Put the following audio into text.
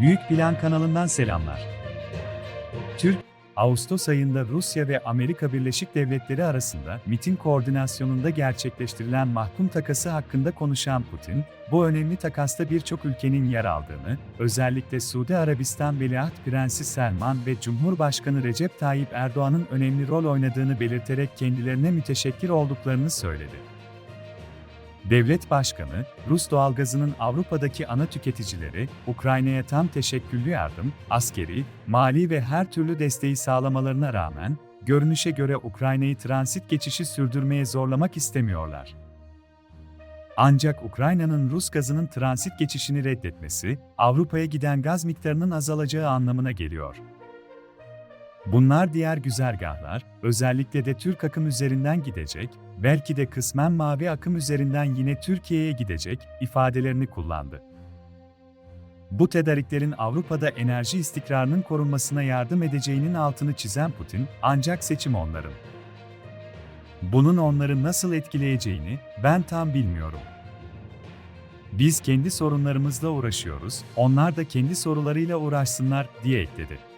Büyük Plan kanalından selamlar. Türk, Ağustos ayında Rusya ve Amerika Birleşik Devletleri arasında MIT'in koordinasyonunda gerçekleştirilen mahkum takası hakkında konuşan Putin, bu önemli takasta birçok ülkenin yer aldığını, özellikle Suudi Arabistan Veliaht Prensi Selman ve Cumhurbaşkanı Recep Tayyip Erdoğan'ın önemli rol oynadığını belirterek kendilerine müteşekkir olduklarını söyledi. Devlet Başkanı, Rus doğalgazının Avrupa'daki ana tüketicileri, Ukrayna'ya tam teşekküllü yardım, askeri, mali ve her türlü desteği sağlamalarına rağmen, görünüşe göre Ukrayna'yı transit geçişi sürdürmeye zorlamak istemiyorlar. Ancak Ukrayna'nın Rus gazının transit geçişini reddetmesi, Avrupa'ya giden gaz miktarının azalacağı anlamına geliyor. Bunlar diğer güzergahlar, özellikle de Türk akım üzerinden gidecek, belki de kısmen mavi akım üzerinden yine Türkiye'ye gidecek ifadelerini kullandı. Bu tedariklerin Avrupa'da enerji istikrarının korunmasına yardım edeceğinin altını çizen Putin, ancak seçim onların. Bunun onları nasıl etkileyeceğini ben tam bilmiyorum. Biz kendi sorunlarımızla uğraşıyoruz, onlar da kendi sorularıyla uğraşsınlar diye ekledi.